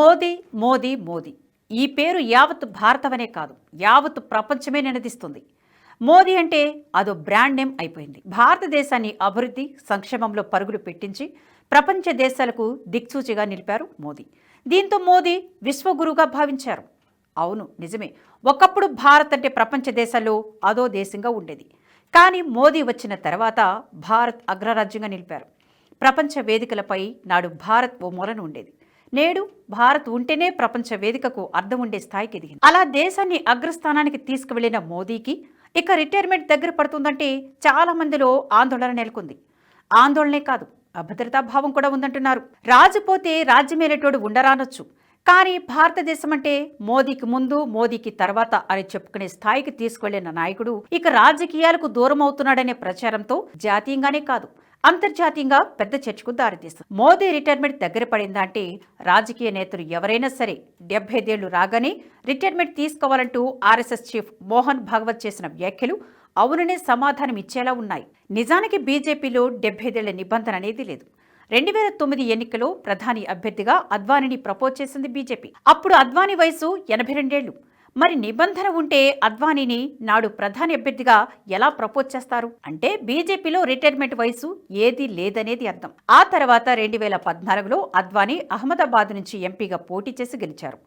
మోదీ మోదీ మోదీ. ఈ పేరు యావత్ భారతమనే కాదు యావత్ ప్రపంచమే నినదిస్తుంది. మోదీ అంటే అదో బ్రాండ్ నేమ్ అయిపోయింది. భారతదేశాన్ని అభివృద్ధి సంక్షేమంలో పరుగులు పెట్టించి ప్రపంచ దేశాలకు దిక్సూచిగా నిలిపారు మోదీ. దీంతో మోదీ విశ్వగురుగా భావించారు. అవును నిజమే. ఒకప్పుడు భారత్ అంటే ప్రపంచ దేశాల్లో అదో దేశంగా ఉండేది. కానీ మోదీ వచ్చిన తర్వాత భారత్ అగ్రరాజ్యంగా నిలిపారు. ప్రపంచ వేదికలపై నాడు భారత్ ఓ మూలన ఉండేది. నేడు భారత్ ఉంటేనే ప్రపంచ వేదికకు అర్థం ఉండే స్థాయికి ఎదిగింది. అలా దేశాన్ని అగ్రస్థానానికి తీసుకువెళ్ళిన మోదీకి ఇక రిటైర్మెంట్ దగ్గర పడుతుందంటే చాలా మందిలో ఆందోళన నెలకొంది. ఆందోళనే కాదు అభద్రతా భావం కూడా ఉందంటున్నారు. రాజుపోతే రాజ్యమేలేటోడు ఉండరానొచ్చు. కానీ భారతదేశం అంటే మోదీకి ముందు మోదీకి తర్వాత అని చెప్పుకునే స్థాయికి తీసుకువెళ్ళిన నాయకుడు ఇక రాజకీయాలకు దూరం అవుతున్నాడనే ప్రచారంతో జాతీయంగానే కాదు అంతర్జాతీయంగా పెద్ద చర్చకు దారితీస్తుంది. మోదీ రిటైర్మెంట్ దగ్గర పడిందంటే రాజకీయ నేతలు ఎవరైనా సరే డెబ్బైదేళ్ళు రాగానే రిటైర్మెంట్ తీసుకోవాలంటూ ఆర్ఎస్ఎస్ చీఫ్ మోహన్ భాగవత్ చేసిన వ్యాఖ్యలు అవుననే సమాధానం ఇచ్చేలా ఉన్నాయి. నిజానికి బీజేపీలో డెబ్బైదేళ్ళ నిబంధన అనేది లేదు. రెండు వేల తొమ్మిది ఎన్నికలో ప్రధాని అభ్యర్థిగా అద్వానీని ప్రపోజ్ చేసింది బీజేపీ. అప్పుడు అద్వానీ వయసు ఎనభై రెండేళ్ళు. మరి నిబంధన ఉంటే అద్వానీని నాడు ప్రధాని అభ్యర్థిగా ఎలా ప్రపోజ్ చేస్తారు? అంటే బీజేపీలో రిటైర్మెంట్ వయసు ఏదీ లేదనేది అర్థం. ఆ తర్వాత రెండు వేల పద్నాలుగులో అద్వానీ అహ్మదాబాద్ నుంచి ఎంపీగా పోటీ చేసి గెలిచారు.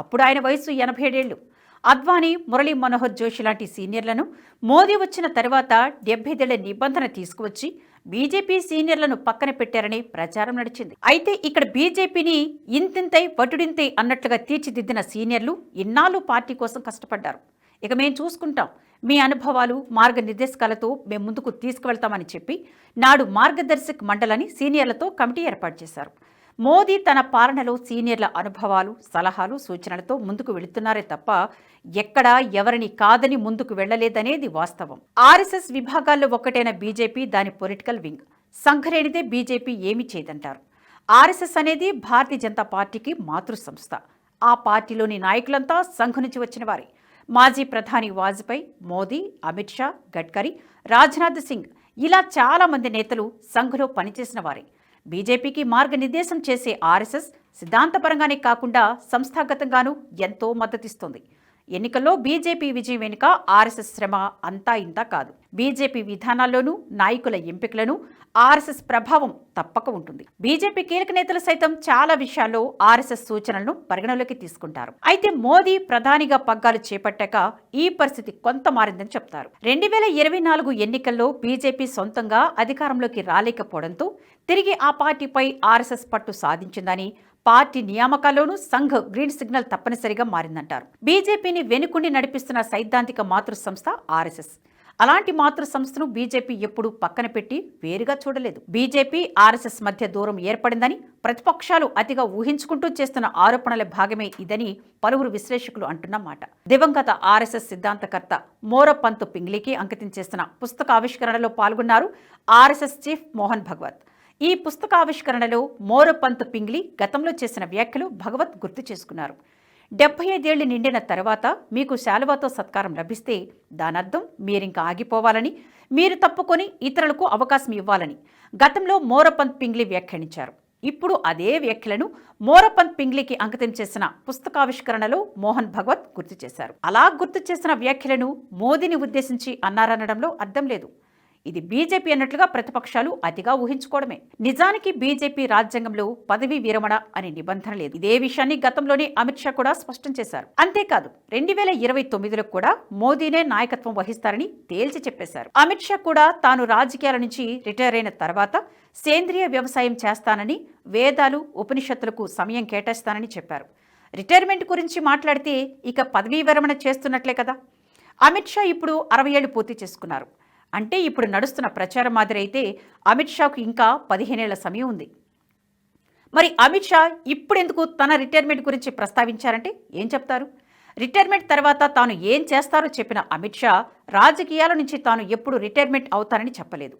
అప్పుడు ఆయన వయసు ఎనభై ఏడేళ్ళు అద్వానీ మురళీ మనోహర్ జోషి లాంటి సీనియర్లను మోదీ వచ్చిన తర్వాత డెబ్బైదేళ్ళ నిబంధన తీసుకువచ్చి బీజేపీ సీనియర్లను పక్కన పెట్టారని ప్రచారం నడిచింది. అయితే ఇక్కడ బీజేపీని ఇంతింతై వటుడింతై అన్నట్లుగా తీర్చిదిద్దిన సీనియర్లు ఇన్నాళ్ళు పార్టీ కోసం కష్టపడ్డారు. ఇక మేము చూసుకుంటాం. మీ అనుభవాలు మార్గనిర్దేశకాలతో మేము ముందుకు తీసుకువెళ్తామని చెప్పి నాడు మార్గదర్శక్ మండలని సీనియర్లతో కమిటీ ఏర్పాటు చేశారు. మోదీ తన పాలనలో సీనియర్ల అనుభవాలు సలహాలు సూచనలతో ముందుకు వెళుతున్నారే తప్ప ఎక్కడా ఎవరిని కాదని ముందుకు వెళ్ళలేదనేది వాస్తవం. ఆర్ఎస్ఎస్ విభాగాల్లో ఒక్కటైన బీజేపీ దాని పొలిటికల్ వింగ్. సంఘరేణిదే బీజేపీ ఏమి చేయదంటారు. ఆర్ఎస్ఎస్ అనేది భారతీయ జనతా పార్టీకి మాతృ సంస్థ ఆ పార్టీలోని నాయకులంతా సంఘ నుంచి వచ్చిన వారే. మాజీ ప్రధాని వాజ్పేయి మోదీ అమిత్ షా గడ్కరీ రాజ్నాథ్ సింగ్ ఇలా చాలా మంది నేతలు సంఘలో పనిచేసిన వారే. బీజేపీకి మార్గనిర్దేశం చేసే ఆర్ఎస్ఎస్ సిద్ధాంతపరంగానే కాకుండా సంస్థాగతంగానూ ఎంతో మద్దతిస్తుంది. ఎన్నికల్లో బీజేపీ విజయం వెనుక ఆర్ఎస్ఎస్ శ్రమ అంతా ఇంతా కాదు. బీజేపీ విధానాల్లోనూ నాయకుల ఎంపికలను ఆర్ఎస్ఎస్ ప్రభావం తప్పక ఉంటుంది. బీజేపీ కీలక నేతలు సైతం చాలా విషయాల్లో ఆర్ఎస్ఎస్ సూచనలను పరిగణలోకి తీసుకుంటారు. అయితే మోదీ ప్రధానిగా పగ్గాలు చేపట్టాక ఈ పరిస్థితి కొంత మారిందని చెప్తారు. రెండు వేల ఇరవై నాలుగు ఎన్నికల్లో బీజేపీ సొంతంగా అధికారంలోకి రాలేకపోవడంతో తిరిగి ఆ పార్టీపై ఆర్ఎస్ఎస్ పట్టు సాధించిందని పార్టీ నియామకాల్లోనూ సంఘ్ గ్రీన్ సిగ్నల్ తప్పనిసరిగా మారిందంటారు. బీజేపీని వెనుకుండి నడిపిస్తున్న సైద్ధాంతిక మాతృ సంస్థ ఆర్ఎస్ఎస్. అలాంటి మాతృ సంస్థను బీజేపీ ఎప్పుడూ పక్కన పెట్టి వేరుగా చూడలేదు. బీజేపీ ఆర్ఎస్ఎస్ మధ్య దూరం ఏర్పడిందని ప్రతిపక్షాలు అతిగా ఊహించుకుంటూ చేస్తున్న ఆరోపణల భాగమే ఇదని పలువురు విశ్లేషకులు అంటున్నమాట దివంగత ఆర్ఎస్ఎస్ సిద్ధాంతకర్త మోరపంతు పింగ్లీకి అంకితం చేస్తున్న పుస్తక ఆవిష్కరణలో పాల్గొన్నారు ఆర్ఎస్ఎస్ చీఫ్ మోహన్ భగవత్. ఈ పుస్తకావిష్కరణలో మోరపంత్ పింగ్లీ గతంలో చేసిన వ్యాఖ్యలు భగవత్ గుర్తు చేసుకున్నారు. డెబ్బై ఐదేళ్ళు నిండిన తర్వాత మీకు శాలువాతో సత్కారం లభిస్తే దానర్థం మీరింకా ఆగిపోవాలని మీరు తప్పుకొని ఇతరులకు అవకాశం ఇవ్వాలని గతంలో మోరపంత్ పింగ్లీ వ్యాఖ్యానించారు. ఇప్పుడు అదే వ్యాఖ్యలను మోరపంత్ పింగ్లీకి అంకితం చేసిన పుస్తకావిష్కరణలో మోహన్ భగవత్ గుర్తు చేశారు. అలా గుర్తు చేసిన వ్యాఖ్యలను మోదీని ఉద్దేశించి అన్నారనడంలో అర్థం లేదు. ఇది బీజేపీ అన్నట్లుగా ప్రతిపక్షాలు అతిగా ఊహించుకోవడమే. నిజానికి బీజేపీ రాజ్యాంగంలో పదవీ విరమణ అనే నిబంధన లేదు. ఇదే విషయాన్ని గతంలోనే అమిత్ షా కూడా స్పష్టం చేశారు. అంతేకాదు రెండు వేల ఇరవై తొమ్మిదిలో కూడా మోదీనే నాయకత్వం వహిస్తారని తేల్చి చెప్పేశారు. అమిత్ షా కూడా తాను రాజకీయాల నుంచి రిటైర్ అయిన తర్వాత సేంద్రియ వ్యవసాయం చేస్తానని వేదాలు ఉపనిషత్తులకు సమయం కేటాయిస్తానని చెప్పారు. రిటైర్మెంట్ గురించి మాట్లాడితే ఇక పదవీ విరమణ చేస్తున్నట్లే కదా. అమిత్ షా ఇప్పుడు అరవై ఏళ్ళు పూర్తి చేసుకున్నారు. అంటే ఇప్పుడు నడుస్తున్న ప్రచారం మాదిరి అయితే అమిత్ షాకు ఇంకా పదిహేనేళ్ళ సమయం ఉంది. మరి అమిత్ షా ఇప్పుడెందుకు తన రిటైర్మెంట్ గురించి ప్రస్తావించారంటే ఏం చెప్తారు? రిటైర్మెంట్ తర్వాత తాను ఏం చేస్తారో చెప్పిన అమిత్ షా రాజకీయాల నుంచి తాను ఎప్పుడు రిటైర్మెంట్ అవుతానని చెప్పలేదు.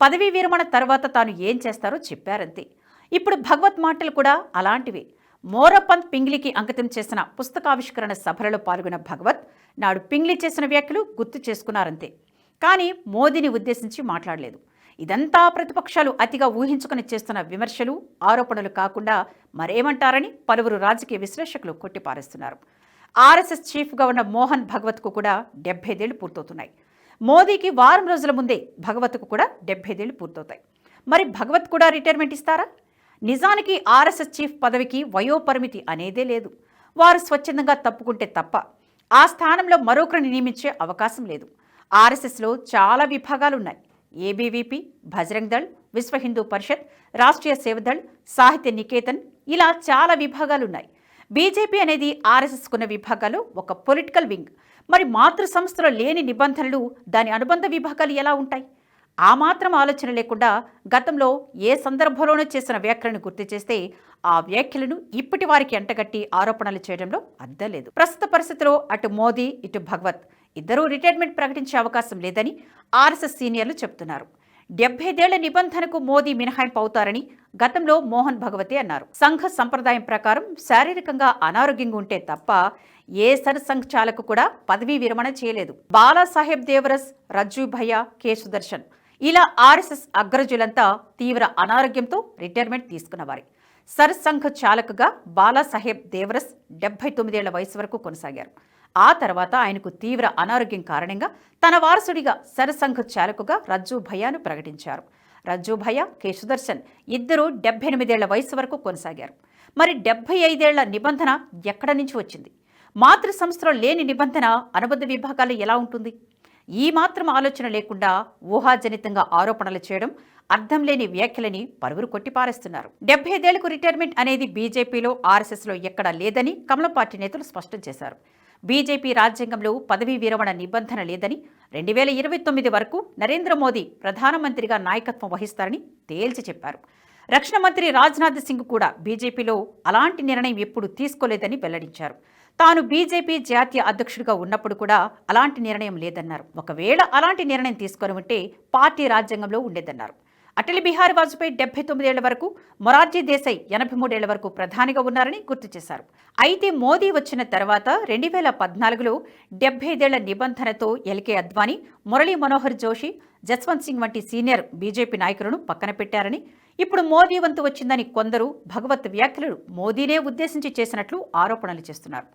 పదవీ విరమణ తర్వాత తాను ఏం చేస్తారో చెప్పారంతే. ఇప్పుడు భగవత్ మాటలు కూడా అలాంటివే. మోరపంత్ పింగ్లీకి అంకితం చేసిన పుస్తకావిష్కరణ సభలలో పాల్గొన్న భగవత్ నాడు పింగ్లీ చేసిన వ్యాఖ్యలు గుర్తు చేసుకున్నారంతే. కానీ మోదీని ఉద్దేశించి మాట్లాడలేదు. ఇదంతా ప్రతిపక్షాలు అతిగా ఊహించుకుని చేస్తున్న విమర్శలు ఆరోపణలు కాకుండా మరేమంటారని పలువురు రాజకీయ విశ్లేషకులు కొట్టిపారేస్తున్నారు. ఆర్ఎస్ఎస్ చీఫ్గా ఉన్న మోహన్ భగవత్కు కూడా డెబ్బైదేళ్ళు పూర్తవుతున్నాయి. మోదీకి వారం రోజుల ముందే భగవత్కు కూడా డెబ్బైదేళ్ళు పూర్తవుతాయి. మరి భగవత్ కూడా రిటైర్మెంట్ ఇస్తారా? నిజానికి ఆర్ఎస్ఎస్ చీఫ్ పదవికి వయోపరిమితి అనేదే లేదు. వారు స్వచ్ఛందంగా తప్పుకుంటే తప్ప ఆ స్థానంలో మరొకరిని నియమించే అవకాశం లేదు. ఆర్ఎస్ఎస్లో చాలా విభాగాలు ఉన్నాయి ఏబీవీపీ బజరంగ్ దళ్ విశ్వ హిందూ పరిషత్ రాష్ట్రీయ సేవదళ్ సాహిత్య నికేతన్ ఇలా చాలా విభాగాలు ఉన్నాయి బీజేపీ అనేది ఆర్ఎస్ఎస్కున్న విభాగాలు ఒక పొలిటికల్ వింగ్. మరి మాతృ సంస్థలో లేని నిబంధనలు దాని అనుబంధ విభాగాలు ఎలా ఉంటాయి? ఆ మాత్రం ఆలోచన లేకుండా గతంలో ఏ సందర్భంలోనూ చేసిన వ్యాఖ్యలను గుర్తు చేస్తే ఆ వ్యాఖ్యలను ఇప్పటి వారికి అంటగట్టి ఆరోపణలు చేయడంలో అర్థం లేదు. ప్రస్తుత పరిస్థితిలో అటు మోదీ ఇటు భగవత్. ఇద్దరూ రిటైర్మెంట్ ప్రకటించే అవకాశం లేదని ఆర్ఎస్ఎస్ సీనియర్లు చెబుతున్నారు డెబ్బైదేళ్ళ నిబంధనకు మోదీ మినహాయింపు అవుతారని గతంలో మోహన్ భగవతి అన్నారు. సంఘ సంప్రదాయం ప్రకారం శారీరకంగా అనారోగ్యంగా ఉంటే తప్ప ఏ సర్సంఘ్ చాలకు కూడా పదవీ విరమణ చేయలేదు. బాలాసాహెబ్ దేవరస్ రజ్జు భయ్య కె సుదర్శన్ ఇలా ఆర్ఎస్ఎస్ అగ్రజులంతా తీవ్ర అనారోగ్యంతో రిటైర్మెంట్ తీసుకున్నవారే. సర్సంఘ్ చాలకుగా బాలాసాహెబ్ దేవరస్ డెబ్బై తొమ్మిదేళ్ళ వయసు వరకు కొనసాగారు. ఆ తర్వాత ఆయనకు తీవ్ర అనారోగ్యం కారణంగా తన వారసుడిగా సరసంఘ చాలకుగా రజ్జు భయ్యాను ప్రకటించారు. రజ్జు భయ్య కేశుదర్శన్ ఇద్దరూ డెబ్బై ఎనిమిదేళ్ళ వయసు వరకు కొనసాగారు. మరి డెబ్బై ఐదేళ్ళ నిబంధన ఎక్కడ నుంచి వచ్చింది? మాతృ సంస్థలో లేని నిబంధన అనుబంధ విభాగాలు ఎలా ఉంటుంది? ఈ మాత్రం ఆలోచన లేకుండా ఊహాజనితంగా ఆరోపణలు చేయడం అర్థం లేని వ్యాఖ్యలని పలువురు కొట్టిపారేస్తున్నారు. డెబ్బై ఐదేళ్ళకు రిటైర్మెంట్ అనేది బీజేపీలో ఆర్ఎస్ఎస్లో ఎక్కడా లేదని కమలం పార్టీ నేతలు స్పష్టం చేశారు. బీజేపీ రాజ్యాంగంలో పదవీ విరమణ నిబంధన లేదని రెండు వేల ఇరవై తొమ్మిది వరకు నరేంద్ర మోదీ ప్రధానమంత్రిగా నాయకత్వం వహిస్తారని తేల్చి చెప్పారు. రక్షణ మంత్రి రాజ్నాథ్ సింగ్ కూడా బీజేపీలో అలాంటి నిర్ణయం ఎప్పుడు తీసుకోలేదని వెల్లడించారు. తాను బీజేపీ జాతీయ అధ్యక్షుడిగా ఉన్నప్పుడు కూడా అలాంటి నిర్ణయం లేదన్నారు. ఒకవేళ అలాంటి నిర్ణయం తీసుకొని ఉంటే పార్టీ రాజ్యాంగంలో ఉండేదన్నారు. అటల్ బిహారీ వాజ్పేయి డెబ్బై తొమ్మిదేళ్ళ వరకు మొరార్జీ దేశాయ్ ఎనభై మూడేళ్ళ వరకు ప్రధానిగా ఉన్నారని గుర్తు చేశారు. అయితే మోదీ వచ్చిన తర్వాత రెండు వేల పద్నాలుగులో డెబ్బై ఐదేళ్ళ నిబంధనతో ఎల్కే అద్వానీ మురళీ మనోహర్ జోషి జస్వంత్ సింగ్ వంటి సీనియర్ బీజేపీ నాయకులను పక్కన పెట్టారని ఇప్పుడు మోదీ వంతు వచ్చిందని కొందరు భగవత్ వ్యాఖ్యలు మోదీనే ఉద్దేశించి చేసినట్లు ఆరోపణలు చేస్తున్నారు.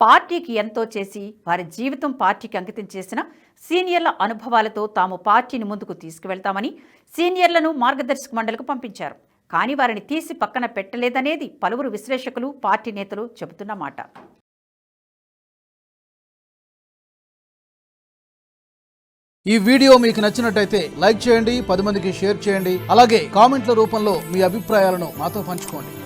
పార్టీకి ఎంతో చేసి వారి జీవితం పార్టీకి అంకితం చేసిన సీనియర్ల అనుభవాలతో తాము పార్టీని ముందుకు తీసుకువెళ్తామని సీనియర్లను మార్గదర్శక మండలికి పంపించారు. కానీ వారిని తీసి పక్కన పెట్టలేదనేది పలువురు విశ్లేషకులు పార్టీ నేతలు చెబుతున్న మాట. ఈ వీడియో మీకు నచ్చినట్టయితే లైక్ చేయండి పది మందికి షేర్ చేయండి అలాగే కామెంట్ల రూపంలో మీ అభిప్రాయాలను మాతో పంచుకోండి.